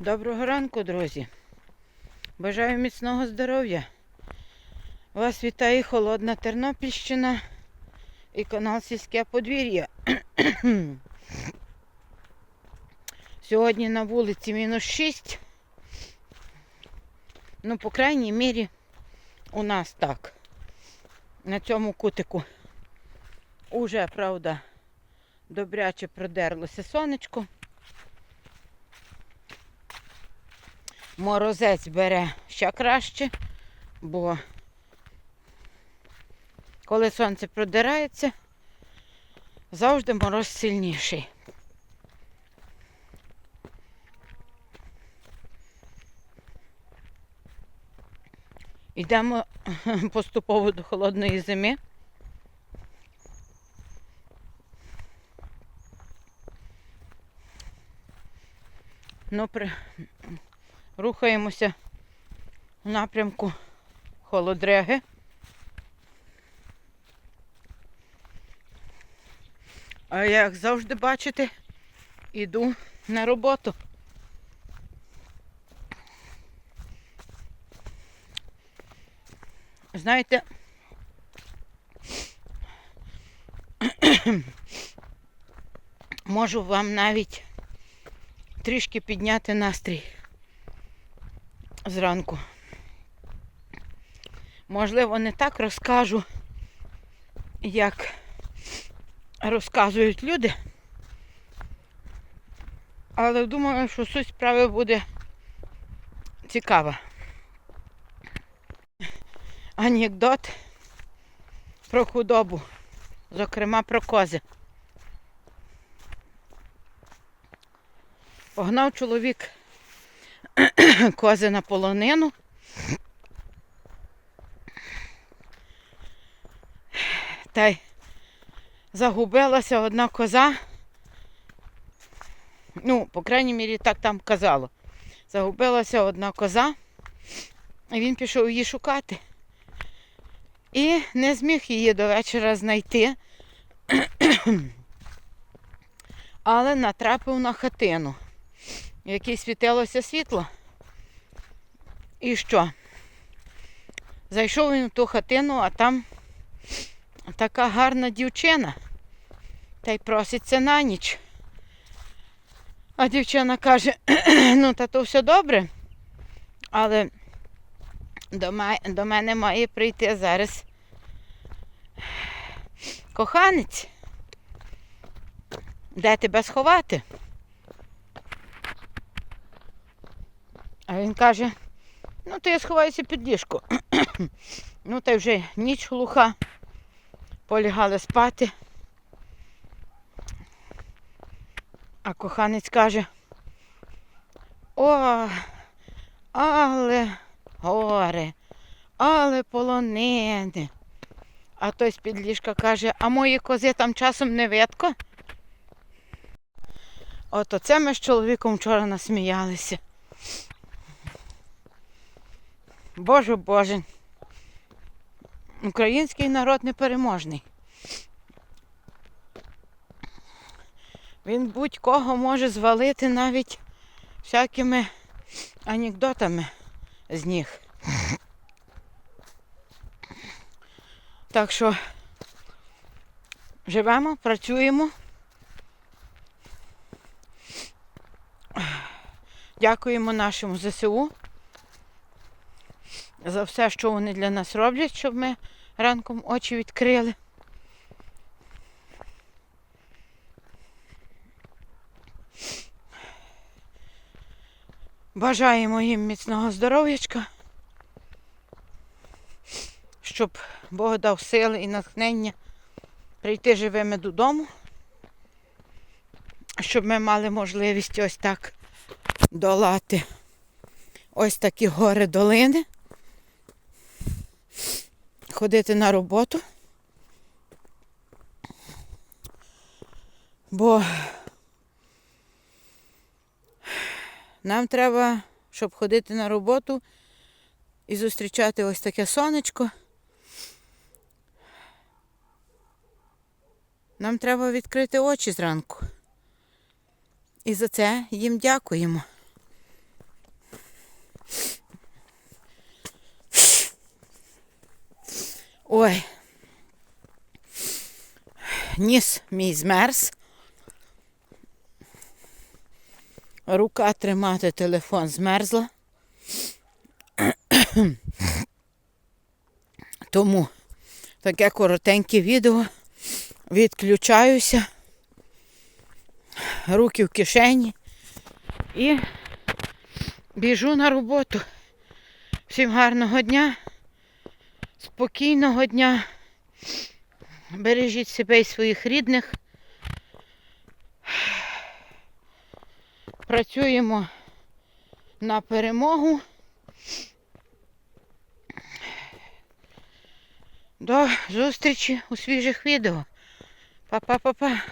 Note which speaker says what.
Speaker 1: Доброго ранку, друзі. Бажаю міцного здоров'я. Вас вітає холодна Тернопільщина і канал Сільське подвір'я. Сьогодні на вулиці мінус 6. Ну, по крайній мірі, у нас так. На цьому кутику уже, правда, добряче продерлося сонечко. Морозець бере ще краще, бо коли сонце продирається, завжди мороз сильніший. Йдемо поступово до холодної зими. Ну, при... рухаємося в напрямку холодреги. А як завжди бачите, іду на роботу. Знаєте, можу вам навіть трішки підняти настрій зранку. Можливо, не так розкажу, як розказують люди. Але думаю, що суть справи буде цікава. Анекдот про худобу, зокрема про кози. Погнав чоловік кози на полонину. Та й загубилася одна коза. Ну, по крайній мірі, так там казало. Загубилася одна коза, і він пішов її шукати. І не зміг її до вечора знайти, але натрапив на хатину, в якій світилося світло. І що? Зайшов він в ту хатину, а там така гарна дівчина. Та й проситься на ніч. А дівчина каже, ну та то все добре, але до, ма- до мене має прийти зараз коханець. Де тебе сховати? А він каже, ну то я сховаюся під ліжко. ну та вже ніч глуха. Полягали спати. А коханець каже, о, але горе, але полонини. А той з-під ліжка каже, а мої кози там часом не видко. От оце ми з чоловіком вчора насміялися. Боже Боже. Український народ непереможний. Він будь-кого може звалити навіть всякими анекдотами з них. Так що живемо, працюємо. Дякуємо нашому ЗСУ за все, що вони для нас роблять, щоб ми ранком очі відкрили. Бажаємо їм міцного здоров'ячка, щоб Бог дав сили і натхнення прийти живими додому, щоб ми мали можливість ось так долати ось такі гори долини, ходити на роботу. Бо нам треба, щоб ходити на роботу і зустрічати ось таке сонечко. Нам треба відкрити очі зранку. І за це їм дякуємо. Ой. Ніс мій змерз. Рука тримати телефон змерзла. Тому таке коротеньке відео. Відключаюся. Руки в кишені. І біжу на роботу. Всім гарного дня, спокійного дня. Бережіть себе і своїх рідних. Працюємо на перемогу. До зустрічі у свіжих відео. Па-па-па-па.